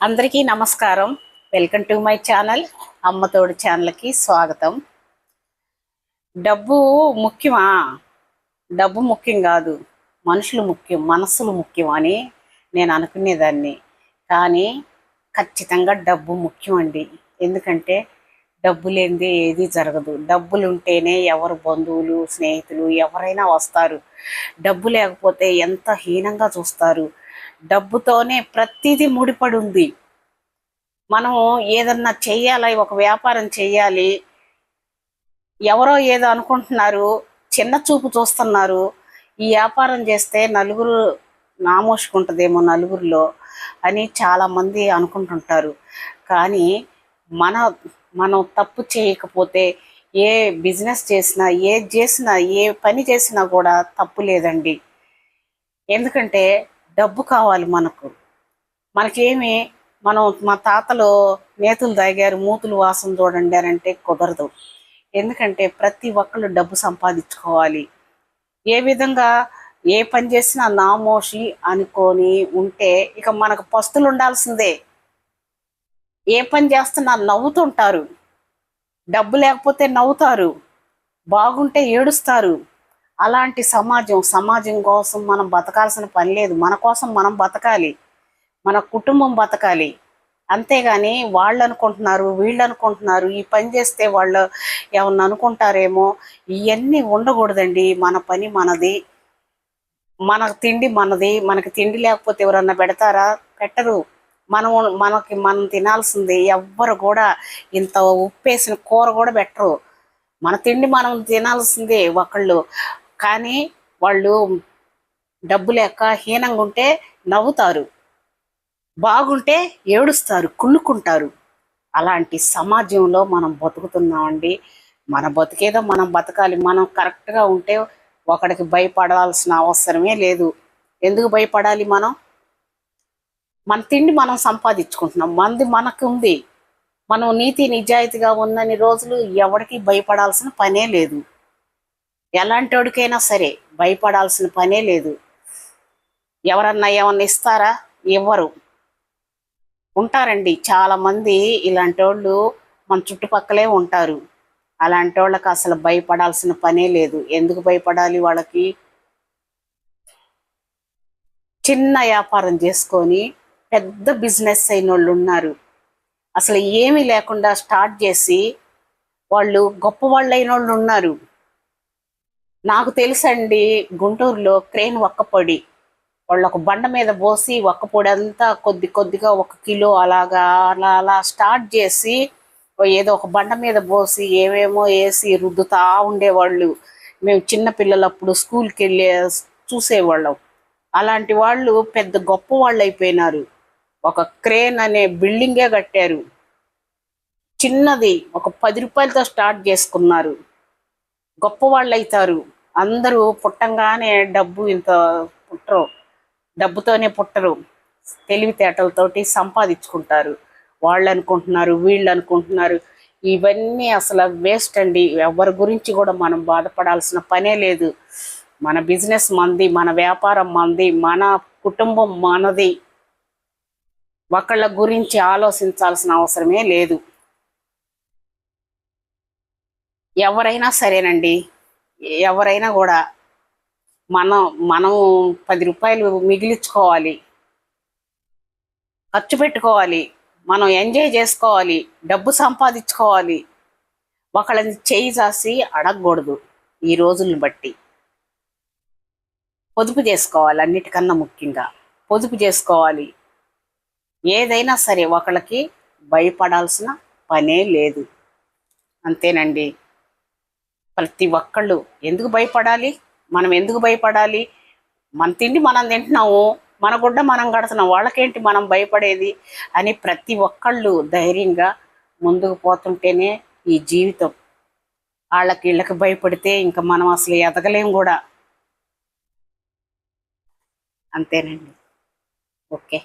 అందరికీ నమస్కారం. Welcome to my channel అమ్మతోడు ఛానల్కి స్వాగతం. డబ్బు ముఖ్యమా? డబ్బు ముఖ్యం కాదు మనుషులు ముఖ్యం మనసులు ముఖ్యం అని నేను అనుకునేదాన్ని. కానీ ఖచ్చితంగా డబ్బు ముఖ్యం అండి. ఎందుకంటే డబ్బు లేనిదే ఏది జరగదు. డబ్బులు ఉంటేనే ఎవరు బంధువులు స్నేహితులు ఎవరైనా వస్తారు. డబ్బు లేకపోతే ఎంత హీనంగా చూస్తారు. డబ్బుతోనే ప్రతిదీ ముడిపడి ఉంది మనం ఏదన్నా చెయ్యాలి? ఒక వ్యాపారం చెయ్యాలి. ఎవరో ఏదో అనుకుంటున్నారు. చిన్న చూపు చూస్తున్నారు. ఈ వ్యాపారం చేస్తే నలుగురు నామోసుకుంటుందేమో నలుగురిలో అని చాలామంది అనుకుంటుంటారు. కానీ మన మనం తప్పు చేయకపోతే ఏ బిజినెస్ చేసినా ఏ చేసినా ఏ పని చేసినా కూడా తప్పు లేదండి. ఎందుకంటే డబ్బు కావాలి మనకు. మనకేమి మనం మా తాతలు నేతులు తాగారు మూతులు వాసన చూడండి అంటే కుదరదు. ఎందుకంటే ప్రతి ఒక్కళ్ళు డబ్బు సంపాదించుకోవాలి. ఏ విధంగా ఏ పని చేసినా నామోషి అనుకొని ఉంటే ఇక మనకు పస్తులు ఉండాల్సిందే. ఏ పని చేస్తున్నా నవ్వుతుంటారు. డబ్బు లేకపోతే నవ్వుతారు. బాగుంటే ఏడుస్తారు. అలాంటి సమాజం సమాజం కోసం మనం బతకాల్సిన పని లేదు. మన కోసం మనం బతకాలి. మన కుటుంబం బతకాలి. అంతేగాని వాళ్ళు అనుకుంటున్నారు వీళ్ళు అనుకుంటున్నారు ఈ పని చేస్తే వాళ్ళు ఏమన్నా అనుకుంటారేమో ఇవన్నీ ఉండకూడదండి. మన పని మనది. మన తిండి మనది. మనకి తిండి లేకపోతే ఎవరన్నా పెడతారా? పెట్టరు. మనం మనకి మనం తినాల్సింది ఎవ్వరు కూడా ఇంత ఉప్పేసిన కూర కూడా పెట్టరు. మన తిండి మనం తినాల్సిందే ఒకళ్ళు. కానీ వాళ్ళు డబ్బు లేక హీనంగా ఉంటే నవ్వుతారు. బాగుంటే ఏడుస్తారు కుళ్ళుకుంటారు. అలాంటి సమాజంలో మనం బతుకుతున్నామండి. మన బతికేదో మనం బతకాలి. మనం కరెక్ట్గా ఉంటే ఒకడికి భయపడాల్సిన అవసరమే లేదు. ఎందుకు భయపడాలి మనం? మన తిండి మనం సంపాదించుకుంటున్నాం. మంది మనకు ఉంది మనం నీతి నిజాయితీగా ఉన్నన్ని రోజులు ఎవరికి భయపడాల్సిన పనే లేదు. ఎలాంటి వాడికైనా సరే భయపడాల్సిన పనే లేదు. ఎవరన్నా ఏమన్నా ఇస్తారా? ఇవ్వరు. ఉంటారండి. చాలామంది ఇలాంటి వాళ్ళు మన చుట్టుపక్కలే ఉంటారు. అలాంటి వాళ్ళకి అసలు భయపడాల్సిన పనే లేదు. ఎందుకు భయపడాలి వాళ్ళకి? చిన్న వ్యాపారం చేసుకొని పెద్ద బిజినెస్ అయిన వాళ్ళు ఉన్నారు. అసలు ఏమీ లేకుండా స్టార్ట్ చేసి వాళ్ళు గొప్ప వాళ్ళు అయిన వాళ్ళు ఉన్నారు. నాకు తెలుసండి గుంటూరులో క్రేన్ ఒక్కపొడి వాళ్ళు ఒక బండ మీద పోసి ఒక్కపొడి అంతా కొద్ది కొద్దిగా ఒక కిలో అలాగా అలా అలా స్టార్ట్ చేసి ఏదో ఒక బండ మీద పోసి ఏమేమో వేసి రుద్దుతా ఉండేవాళ్ళు. మేము చిన్న పిల్లలప్పుడు స్కూల్కి వెళ్ళి చూసేవాళ్ళం. అలాంటి వాళ్ళు పెద్ద గొప్ప వాళ్ళు అయిపోయినారు ఒక క్రేన్ అనే బిల్డింగే కట్టారు. చిన్నది ఒక పది రూపాయలతో స్టార్ట్ చేసుకున్నారు. గొప్ప వాళ్ళు అవుతారు అందరూ పుట్టంగానే డబ్బు ఇంత పుట్టరు. డబ్బుతోనే పుట్టరు. తెలివితేటలతోటి సంపాదించుకుంటారు. వాళ్ళు అనుకుంటున్నారు వీళ్ళు అనుకుంటున్నారు ఇవన్నీ అసలు వేస్ట్ అండి. ఎవరి గురించి కూడా మనం బాధపడాల్సిన పనే లేదు. మన బిజినెస్ మంది మన వ్యాపారం మంది మన కుటుంబం మనది. ఒకళ్ళ గురించి ఆలోచించాల్సిన అవసరమే లేదు. ఎవరైనా సరేనండి. ఎవరైనా కూడా మనం మనం పది రూపాయలు మిగిలించుకోవాలి. ఖర్చు పెట్టుకోవాలి. మనం ఎంజాయ్ చేసుకోవాలి. డబ్బు సంపాదించుకోవాలి. ఒకళ్ళని చేయి చాసి అడగకూడదు ఈ రోజులను బట్టి. పొదుపు చేసుకోవాలి అన్నిటికన్నా ముఖ్యంగా. పొదుపు చేసుకోవాలి. ఏదైనా సరే ఒకళ్ళకి భయపడాల్సిన పనే లేదు. అంతేనండి. ప్రతి ఒక్కళ్ళు ఎందుకు భయపడాలి? మనం ఎందుకు భయపడాలి? మన తిండి మనం తింటున్నాము మన గుడ్డ మనం కడుతున్నాం వాళ్ళకేంటి మనం భయపడేది? అని ప్రతి ఒక్కళ్ళు ధైర్యంగా ముందుకు పోతుంటేనే ఈ జీవితం. వాళ్ళకి వీళ్ళకి భయపడితే ఇంకా మనం అసలు ఎదగలేం కూడా. అంతేనండి. ఓకే.